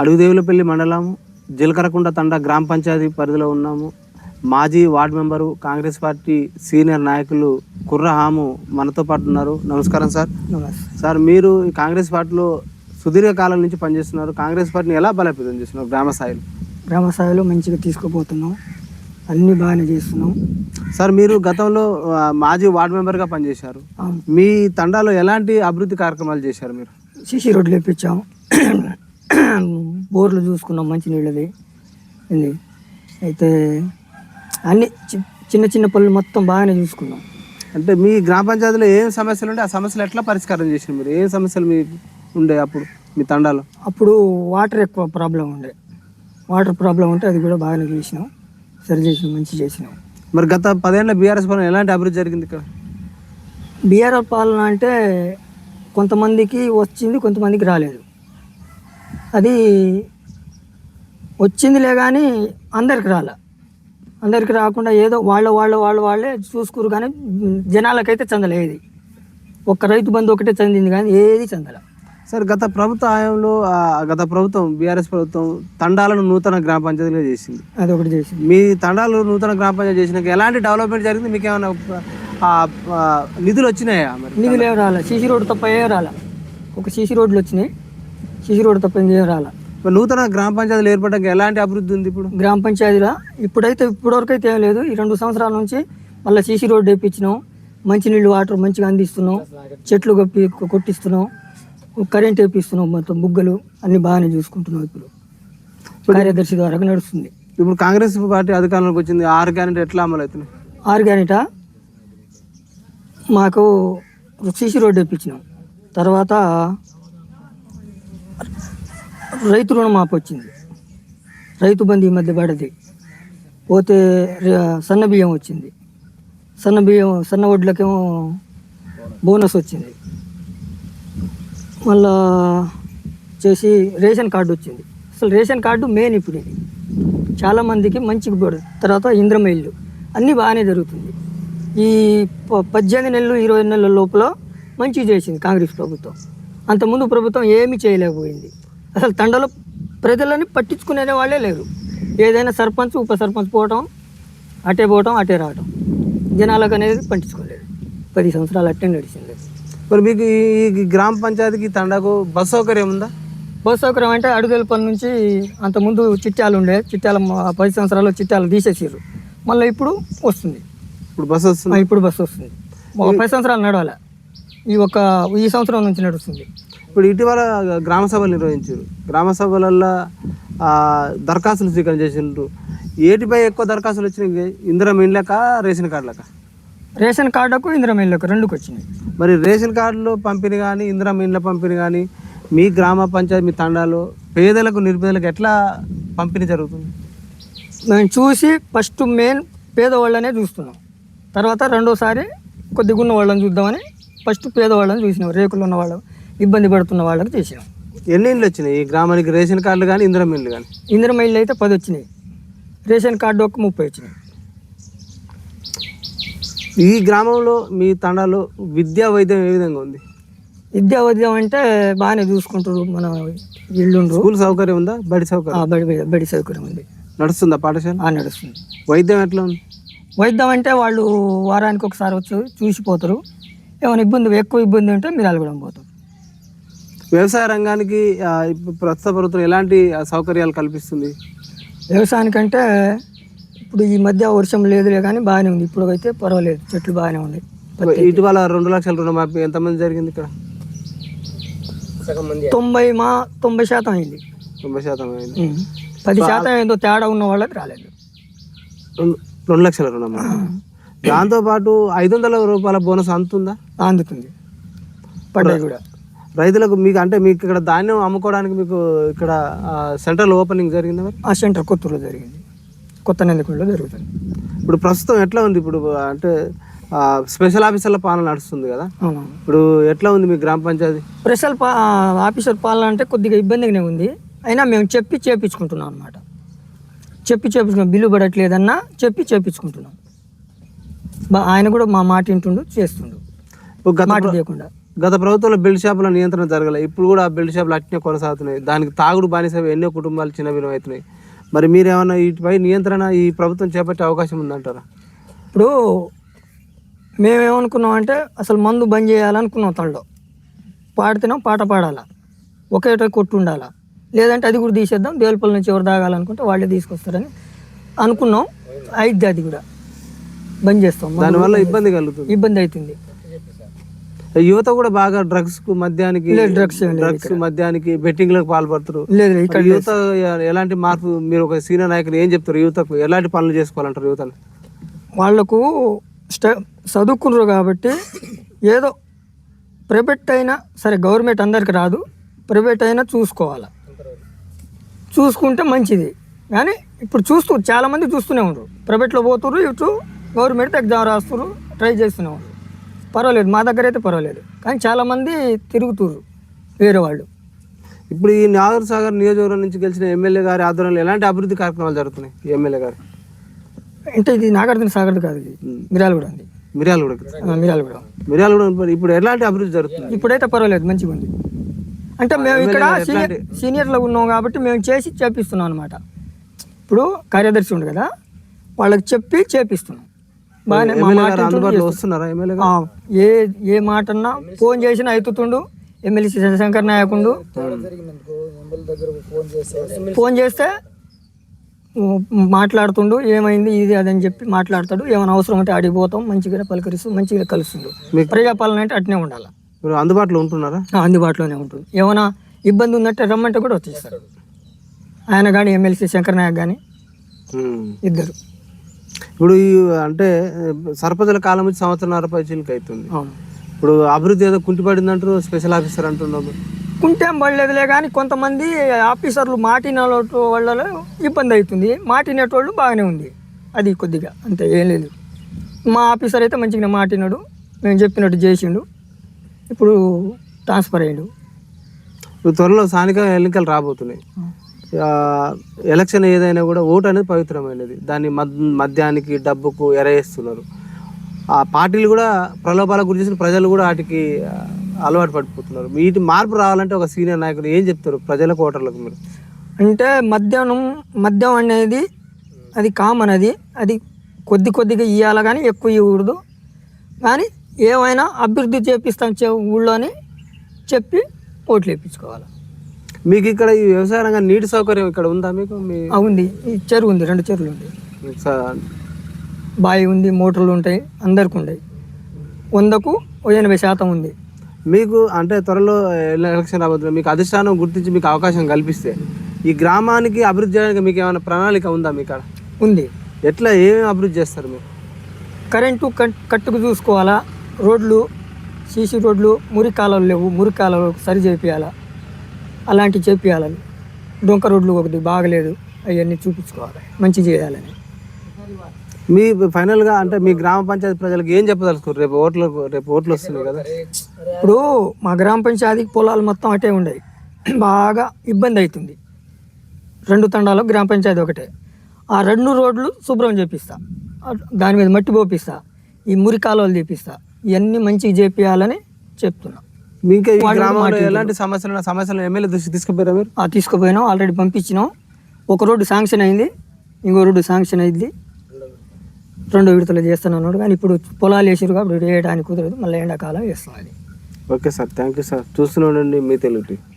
అడుగుదేవులపల్లి మండలం జీలకరకుంట తండ గ్రామ పంచాయతీ పరిధిలో ఉన్నాము. మాజీ ward member Congress party senior నాయకులు కుర్ర హాము మనతో పాటు ఉన్నారు. నమస్కారం సార్. సార్ మీరు ఈ కాంగ్రెస్ పార్టీలో సుదీర్ఘ కాలం నుంచి పనిచేస్తున్నారు. కాంగ్రెస్ పార్టీని ఎలా బలోపేతం చేస్తున్నారు గ్రామ స్థాయిలో? గ్రామ స్థాయిలో మంచిగా తీసుకుపోతున్నాం. అన్నీ బాగానే చేస్తున్నాం. సార్ మీరు గతంలో మాజీ వార్డు మెంబర్గా పనిచేశారు. మీ తండాలో ఎలాంటి అభివృద్ధి కార్యక్రమాలు చేశారు మీరు? సీసీ రోడ్లు వేపించాం. బోర్లు చూసుకున్నాం మంచి నీళ్ళది. ఇది అయితే అన్ని చి- చిన్న చిన్న పనులు మొత్తం బాగానే చూసుకున్నాం. అంటే మీ గ్రామ పంచాయతీలో ఏం సమస్యలు ఉంటే ఆ సమస్యలు ఎట్లా పరిష్కారం చేసిన మీరు? ఏం సమస్యలు మీ ఉండే అప్పుడు మీ తండాలో? అప్పుడు వాటర్ ఎక్కువ ప్రాబ్లం ఉండే. వాటర్ ప్రాబ్లం ఉంటే అది కూడా బాగానే చేసినాం. సరి చేసినాం మంచి చేసినాం. మరి గత పదేళ్ళ బీఆర్ఎస్ పాలన ఎలాంటి అభివృద్ధి జరిగింది ఇక్కడ? బీఆర్ఆర్ పాలన అంటే కొంతమందికి వచ్చింది కొంతమందికి రాలేదు. అది వచ్చిందిలే కానీ అందరికి రాలే. అందరికి రాకుండా ఏదో వాళ్ళ వాళ్ళ వాళ్ళ వాళ్ళే చూసుకురు కానీ జనాలకైతే చెందలేదు ఒక్క రైతు బంధు ఒకటే చెందింది కానీ ఏది చెందల. సార్ గత ప్రభుత్వ హయాంలో గత ప్రభుత్వం బీఆర్ఎస్ ప్రభుత్వం తండాలను నూతన గ్రామ పంచాయతీగా చేసింది. అది ఒకటి చేసింది. మీ తండాలు నూతన గ్రామ పంచాయతీ చేసినాక ఎలాంటి డెవలప్మెంట్ జరిగింది? మీకు ఏమైనా నిధులు వచ్చినాయా మరి? నిధులు ఏం రాలే. సీసీ రోడ్డు తప్ప ఏం రాలే. ఒక సీసీ రోడ్లు వచ్చినాయి. సీసీ రోడ్డు తప్ప ఇంకేం రాలే మరి నూతన గ్రామ పంచాయతీలు ఏర్పడడానికి ఎలాంటి అభివృద్ధి ఉంది ఇప్పుడు? గ్రామ పంచాయతీలో? ఇప్పుడైతే ఇప్పటివరకు అయితే ఏం లేదు. ఈ రెండు సంవత్సరాల నుంచి మళ్ళీ సీసీ రోడ్డు వేయించినాం మంచినీళ్ళు వాటర్ మంచిగా అందిస్తున్నాం. చెట్లు కప్పి కొట్టిస్తున్నాం. కరెంట్ వేపిస్తున్నాం మొత్తం బుగ్గలు. అన్ని బాగానే చూసుకుంటున్నాం ఇప్పుడు. కార్యదర్శి ద్వారా నడుస్తుంది. ఇప్పుడు కాంగ్రెస్ పార్టీ అధికారంలోకి వచ్చింది. ఆరు గ్యారెంటీ ఎట్లా అమలు అవుతున్నాయి? ఆర్గానిట మాకు సీసీ రోడ్డు వేయించినాం తర్వాత రైతు రుణమాఫీ వచ్చింది. రైతు బంధు ఈ మధ్య పడది. పోతే సన్న బియ్యం వచ్చింది. సన్న బియ్యం సన్న వడ్లకేమో బోనస్ వచ్చింది. మళ్ళా చేసి రేషన్ కార్డు వచ్చింది. అసలు రేషన్ కార్డు మెయిన్ ఇప్పుడు ఇది. చాలామందికి మంచిగా పడు. తర్వాత ఇంద్రమ ఇల్లు. అన్నీ బాగానే జరుగుతుంది. ఈ ప- పద్దెనిమిది నెలలు ఇరవై నెలల లోపల మంచిగా చేసింది కాంగ్రెస్ ప్రభుత్వం. అంతకుముందు ప్రభుత్వం ఏమీ చేయలేకపోయింది. అసలు తండలో ప్రజలని పట్టించుకునే వాళ్ళే లేరు. ఏదైనా సర్పంచ్ ఉప సర్పంచ్ పోవటం అటే పోవటం అటే రావటం. జనాలకు అనేది పట్టించుకోలేదు. పది సంవత్సరాలు అట్టే నడిచింది. మరి మీకు ఈ గ్రామ పంచాయతీకి తండాకు బస్ సౌకర్యం ఉందా? బస్ సౌకర్యం అంటే అడుగులపల్లి నుంచి అంతకుముందు చిట్టాలు ఉండే చిట్టాల పది సంవత్సరాలు చిట్టాలు తీసేసారు మళ్ళీ ఇప్పుడు వస్తుంది. ఇప్పుడు బస్ ఆ, వస్తుంది ఇప్పుడు బస్సు వస్తుంది. ఒక పది సంవత్సరాలు నడవాలి. ఈ ఒక ఈ సంవత్సరం నుంచి నడుస్తుంది. ఇప్పుడు ఇటీవల గ్రామ సభలు నిర్వహించారు. గ్రామ సభలల్లో దరఖాస్తులు స్వీకరణ చేసిండ్రు. ఏటిపై ఎక్కువ దరఖాస్తులు వచ్చినాయి? ఇందిరా ఇండ్లక రేషన్ కార్డులక రేషన్ కార్డుకు ఇందిరా ఇళ్ళకు రెండుకి వచ్చినాయి. మరి రేషన్ కార్డులో పంపిణీ కానీ ఇందిరా ఇండ్ల పంపిణీ కానీ మీ గ్రామ పంచాయతీ మీ తండాలో పేదలకు నిరుపేదలకు ఎట్లా పంపిణీ జరుగుతుంది? మేము చూసి ఫస్ట్ మెయిన్ పేదవాళ్ళనే చూస్తున్నాం. తర్వాత రెండోసారి కొద్దిగా ఉన్న వాళ్ళని చూద్దామని ఫస్ట్ పేదవాళ్ళని చూసినాం. రేకులు ఉన్న వాళ్ళు ఇబ్బంది పడుతున్న వాళ్ళకి చేసినాం. ఎన్ని ఇండ్లు వచ్చినాయి? ఈ గ్రామానికి రేషన్ కార్డులు కానీ ఇందిరా ఇండ్లు కానీ? ఇందిరా ఇళ్ళు అయితే పది వచ్చినాయి. రేషన్ కార్డు ఒక ముప్పై వచ్చినాయి. ఈ గ్రామంలో మీ తండాలో విద్యా వైద్యం ఏ విధంగా ఉంది? విద్యా వైద్యం అంటే బాగానే చూసుకుంటారు మన ఇల్లుండ్రు స్కూల్ సౌకర్యం ఉందా? బడి సౌకర్యం? బడి బడి- సౌకర్యం ఉంది. నడుస్తుందా పాఠశాల? నడుస్తుంది. వైద్యం ఎట్లా ఉంది? వైద్యం అంటే వాళ్ళు వారానికి ఒకసారి వచ్చి చూసిపోతారు ఏమైనా ఇబ్బంది ఎక్కువ ఇబ్బంది ఉంటే మీరు అలగడం పోతారు. వ్యవసాయ రంగానికి ప్రస్తుత ప్రభుత్వం ఎలాంటి సౌకర్యాలు కల్పిస్తుంది? వ్యవసాయానికంటే ఇప్పుడు ఈ మధ్య వర్షం లేదులే కానీ బాగానే ఉంది. ఇప్పుడు అయితే పర్వాలేదు. చెట్లు బాగానే ఉన్నాయి. ఇటీవల రెండు లక్షల రుణమాఫీ ఎంతమంది జరిగింది ఇక్కడ? తొంభై మా తొంభై శాతం అయింది. తొంభై శాతం అయింది. పది శాతం ఏదో తేడా ఉన్న వాళ్ళకి రాలేదు. రెండు రెండు లక్షల రుణమాఫీ. దాంతోపాటు ఐదు వందల రూపాయల బోనస్ అందుతుందా? అందుతుంది. పడ్డాయి కూడా. రైతులకు మీకు అంటే మీకు ఇక్కడ ధాన్యం అమ్ముకోవడానికి మీకు ఇక్కడ సెంట్రల్ ఓపెనింగ్ జరిగిందా మరి? ఆ సెంటర్ కొత్తూరులో జరిగింది. కొత్త నందికొండలో జరుగుతుంది. ఇప్పుడు ప్రస్తుతం ఎట్లా ఉంది? ఇప్పుడు అంటే స్పెషల్ ఆఫీసర్ల పాలన నడుస్తుంది కదా? ఇప్పుడు ఎట్లా ఉంది మీ గ్రామ పంచాయతీ? స్పెషల్ ఆఫీసర్ పాలన అంటే కొద్దిగా ఇబ్బందిగానే ఉంది. అయినా మేము చెప్పి చేపించుకుంటున్నాం అనమాట చెప్పి చేపించుకున్నాం బిల్లు పడట్లేదన్నా చెప్పి చేపించుకుంటున్నాం. ఆయన కూడా మా మాట వింటుండు చేస్తుండు. మాట లేకుండా. గత ప్రభుత్వంలో బెల్ట్ షాపుల నియంత్రణ జరగలేదు ఇప్పుడు కూడా ఆ బెల్ట్ షాపులు అట్నే కొనసాగుతున్నాయి. దానికి తాగుడు బానిస ఎన్నో కుటుంబాలు చిన్నవినం అవుతున్నాయి. మరి మీరేమన్నా వీటిపై నియంత్రణ ఈ ప్రభుత్వం చేపట్టే అవకాశం ఉందంటారా? ఇప్పుడు మేమేమనుకున్నాం అంటే అసలు మందు బంద్ చేయాలనుకున్నాం తనలో. పాడితేనే పాట పాడాలా? ఒకేట కొట్టు ఉండాలా లేదంటే అది కూడా తీసేద్దాం దేవులపల్లి నుంచి ఎవరు తాగాలనుకుంటే వాళ్ళే తీసుకొస్తారని అనుకున్నాం. అయిద్ది అది కూడా. బంద్ చేస్తాం. దానివల్ల ఇబ్బంది కలుగుతుంది. ఇబ్బంది అవుతుంది. యువత కూడా బాగా డ్రగ్స్కు మద్యానికి లేదు డ్రగ్స్ మద్యానికి బెట్టింగ్లకు పాల్పడుతారు ఇక్కడ యువత ఎలాంటి మార్పు మీరు ఒక సీనియర్ నాయకులు ఏం చెప్తారు యువతకు? ఎలాంటి పనులు చేసుకోవాలంటారు యువతను? వాళ్ళకు స్ట చదువుకున్నారు కాబట్టి ఏదో ప్రైవేట్ అయినా సరే గవర్నమెంట్ అందరికి రాదు. ప్రైవేట్ అయినా చూసుకోవాలి. చూసుకుంటే మంచిది. కానీ ఇప్పుడు చూస్తూ చాలామంది చూస్తూనే ఉండరు ప్రైవేట్లో పోతున్నారు ఇటు గవర్నమెంట్ ఎగ్జామ్ రాస్తున్నారు ట్రై చేస్తూనే ఉండరు పర్వాలేదు మా దగ్గర అయితే పర్వాలేదు. కానీ చాలామంది తిరుగుతుర్రు వేరే వాళ్ళు. ఇప్పుడు ఈ నాగర్ సాగర్ నియోజకవర్గం నుంచి గెలిచిన ఎమ్మెల్యే గారి ఆధ్వర్యంలో ఎలాంటి అభివృద్ధి కార్యక్రమాలు జరుగుతున్నాయి ఈ ఎమ్మెల్యే గారు? అంటే ఇది నాగార్జున సాగర్ కాదు ఇది మిరాలగూడ ఉంది. మిర్యాలగూడ. ఆ, మిరాలగూడ మిర్యాలగూడ ఇప్పుడు- ఎలాంటి అభివృద్ధి జరుగుతుంది ఇప్పుడైతే పర్వాలేదు మంచిగా ఉంది. అంటే మేము ఇక్కడ సీనియర్ సీనియర్లో ఉన్నాం కాబట్టి మేము చేసి చేపిస్తున్నాం అనమాట ఇప్పుడు కార్యదర్శి ఉంది కదా వాళ్ళకి చెప్పి చేపిస్తున్నాం. అందుబాటులో. వస్తున్నారా ఏ ఏ మాట అన్నా ఫోన్ చేసినా ఎత్తుతుండు ఎమ్మెల్యే శశంకర్ నాయకుండు. ఫోన్ చేస్తే మాట్లాడుతుండు ఏమైంది ఇది అదని చెప్పి మాట్లాడతాడు. ఏమైనా అవసరం అంటే ఆడికి పోతాం మంచిగా పలకరిస్తూ మంచిగా కలుస్తుండు. ప్రజాపాలన అంటే అట్నే ఉండాలి? మీరు అందుబాటులో ఉంటున్నారా? అందుబాటులోనే ఉంటుంది ఏమైనా ఇబ్బంది ఉందంటే రమ్మంటే కూడా వచ్చేస్తారు. ఆయన కానీ ఎమ్మెల్సీ శంకర్ నాయక్ కానీ. ఇద్దరు. ఇప్పుడు ఈ అంటే సర్పంచుల కాలం నుంచి సంవత్సరంన్నర పైచీలకి అవుతుంది అవును. ఇప్పుడు అభివృద్ధి ఏదో కుంటిపడింది అంటారు స్పెషల్ ఆఫీసర్ అంటున్నారు కుంటేం పడలేదులే కానీ కొంతమంది ఆఫీసర్లు మాటిన వాళ్ళ ఇబ్బంది అవుతుంది. మాటినేటోళ్ళు బాగానే ఉంది. అది కొద్దిగా అంతే ఏం లేదు. మా ఆఫీసర్ అయితే మంచిగా మాటినాడు. మేము చెప్పినట్టు చేసిండు. ఇప్పుడు ట్రాన్స్ఫర్ అయ్యాడు. త్వరలో స్థానిక ఎన్నికలు రాబోతున్నాయి. ఎలక్షన్ ఏదైనా కూడా ఓటు అనేది పవిత్రమైనది. దాన్ని మద్ మద్యానికి డబ్బుకు ఎరవేస్తున్నారు ఆ పార్టీలు కూడా ప్రలోభాలకు గురి చేసిన ప్రజలు కూడా వాటికి అలవాటు పడిపోతున్నారు. వీటి మార్పు రావాలంటే ఒక సీనియర్ నాయకుడు ఏం చెప్తారు ప్రజలకు ఓటర్లకు మీరు? అంటే మద్యానం మద్యం అనేది అది కామన్ అది. అది కొద్ది కొద్దిగా ఇవ్వాలి కానీ ఎక్కువ ఇవ్వకూడదు. కానీ ఏమైనా అభివృద్ధి చేపిస్తాం చే ఊళ్ళోని చెప్పి ఓట్లు వేయించుకోవాలి మీకు ఇక్కడ ఈ వ్యవసాయ రంగం నీటి సౌకర్యం ఇక్కడ ఉందా మీకు? మీ ఆ, ఉంది. ఈ చెరువు ఉంది రెండు చెరువులు ఉంది. స- బావి ఉంది మోటార్లు ఉంటాయి అందరికి ఉన్నాయి వందకు ఓ ఎనభై శాతం ఉంది. మీకు అంటే త్వరలో ఎలక్షన్ రాబోతుంది మీకు అధిష్టానం గుర్తించి మీకు అవకాశం కల్పిస్తే ఈ గ్రామానికి అభివృద్ధి చేయడానికి మీకు ఏమైనా ప్రణాళిక ఉందా మీ కాడ? ఉంది. ఎట్లా ఏమేమి అభివృద్ధి చేస్తారు మీరు? కరెంటు కట్ కట్టుకు చూసుకోవాలా? రోడ్లు సీసీ రోడ్లు మురి కాలువలు లేవు మురి కాలువలు సరి చేపియాలా? అలాంటివి చేపియాలని డొంక రోడ్లు ఒకటి బాగలేదు అవన్నీ చూపించుకోవాలి మంచి చేయాలని. మీ ఫైనల్గా అంటే మీ గ్రామ పంచాయతీ ప్రజలకు ఏం చెప్పదలుచుకోరు రేపు ఓట్లు రేపు ఓట్లు వస్తున్నాయి కదా. ఇప్పుడు మా గ్రామ పంచాయతీ పొలాలు మొత్తం అటే ఉండేవి. బాగా ఇబ్బంది అవుతుంది. రెండు తండాలు గ్రామ పంచాయతీ ఒకటే. ఆ రెండు రోడ్లు శుభ్రం చేపిస్తా. దాని మీద మట్టి పోపిస్తా. ఈ మురి కాలువలు చేపిస్తా ఇవన్నీ మంచిగా చేపియాలని చెప్తున్నా. ఇంకా ఈ గ్రామంలో. ఎలాంటి సమస్యలు సమస్యలు ఎమ్మెల్యే దృష్టి తీసుకుపోయారా? మీరు ఆ తీసుకుపోయినాం. ఆల్రెడీ పంపించినాం. ఒక రోడ్డు శాంక్షన్ అయింది. ఇంకో రోడ్డు శాంక్షన్ అయింది. రెండో విడతలు చేస్తాను అన్నాడు. కానీ ఇప్పుడు పొలాలు వేసారు కాబట్టి వేయడానికి కుదరదు. మళ్ళీ ఎండాకాలం వేస్తాం అది. Okay sir. Thank you sir. చూస్తూనే ఉండండి మీ తెలుగు.